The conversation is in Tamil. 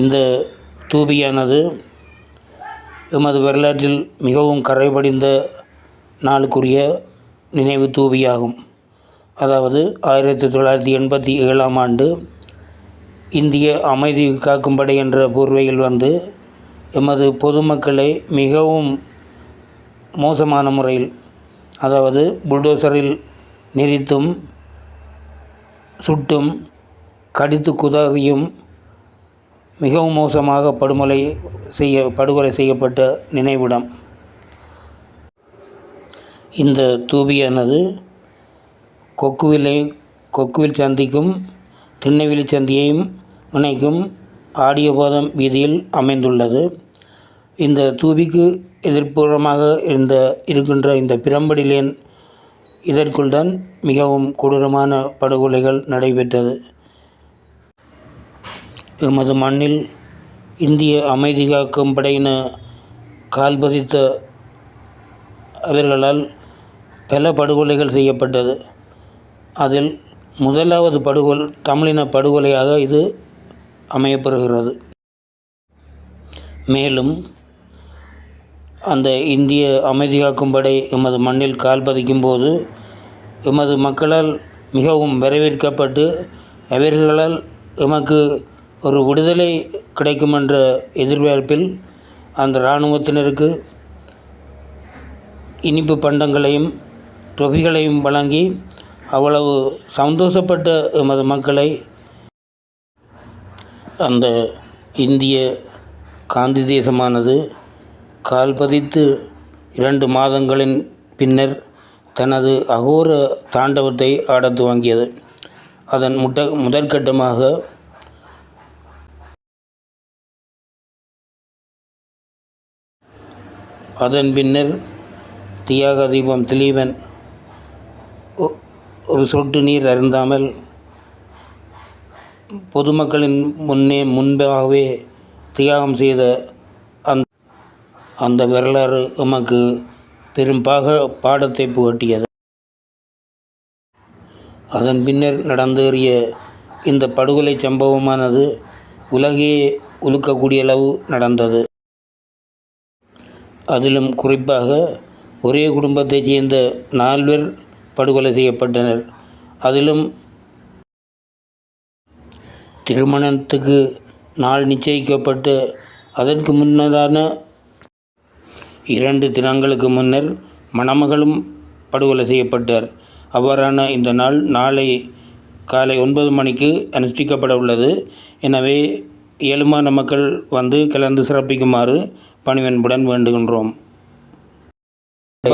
இந்த தூபியானது எமது வரலாற்றில் மிகவும் கரைபடிந்த நாளுக்குரிய நினைவு தூபியாகும். அதாவது ஆயிரத்தி தொள்ளாயிரத்தி எண்பத்தி ஏழாம் ஆண்டு இந்திய அமைதி காக்கும் படை என்ற போர்வையில் வந்து எமது பொதுமக்களை மிகவும் மோசமான முறையில் அதாவது புல்டோசரில் நெறித்தும் சுட்டும் கடித்து குதறியும் மிகவும் மோசமாக படுகொலை செய்ய படுகொலை செய்யப்பட்ட நினைவிடம். இந்த தூபியானது கொக்குவிலை கொக்குவில் சந்திக்கும் திண்ணைவெளி சந்தியையும் இணைக்கும் ஆடியபோதம் வீதியில் அமைந்துள்ளது. இந்த தூபிக்கு எதிர்ப்புறமாக இருந்த இருக்கின்ற இந்த பிரம்படி லேன் இதற்குள் தான் மிகவும் கொடூரமான படுகொலைகள் நடைபெற்றது. எமது மண்ணில் இந்திய அமைதி காக்கும் படையின கால் பதித்த அவர்களால் பல படுகொலைகள் செய்யப்பட்டது. அதில் முதலாவது படுகொல் தமிழின படுகொலையாக இது அமையப்பெறுகிறது. மேலும் அந்த இந்திய அமைதி காக்கும் படை எமது மண்ணில் கால் பதிக்கும் போது எமது மக்களால் மிகவும் வரவேற்கப்பட்டு அவர்களால் எமக்கு ஒரு விடுதலை கிடைக்கும் என்ற எதிர்பார்ப்பில் அந்த இராணுவத்தினருக்கு இனிப்பு பண்டங்களையும் தொகைகளையும் வழங்கி அவ்வளவு சந்தோஷப்பட்ட எமது மக்களை அந்த இந்திய காந்தி தேசமானது கால்பதித்து இரண்டு மாதங்களின் பின்னர் தனது அகோர தாண்டவத்தை ஆடத் துவங்கியது அதன் முட்ட முதற்கட்டமாக அதன் பின்னர் தியாக தீபம் திலீபன் ஒ- ஒரு சொட்டு நீர் அருந்தாமல் பொதுமக்களின் முன்னே முன்பாகவே தியாகம் செய்த அந் அந்த வரலாறு எமக்கு பெரும் பாக பாடத்தை புகட்டியது. அதன் பின்னர் நடந்தேறிய இந்த படுகொலை சம்பவமானது உலகையே உலுக்கக்கூடிய அளவு நடந்தது. அதிலும் குறிப்பாக ஒரே குடும்பத்தைச் சேர்ந்த நால்வர் படுகொலை செய்யப்பட்டனர். அதிலும் திருமணத்துக்கு நாள் நிச்சயிக்கப்பட்டு அதற்கு முன்னதான இரண்டு தினங்களுக்கு முன்னர் மணமகளும் படுகொலை செய்யப்பட்டார். அவ்வாறான இந்த நாள் நாளை காலை ஒன்பது மணிக்கு அனுஷ்டிக்கப்பட உள்ளது. எனவே ஏழுமான மக்கள் வந்து கலந்து சிறப்பிக்குமாறு பணிவன்புடன் வேண்டுகின்றோம்.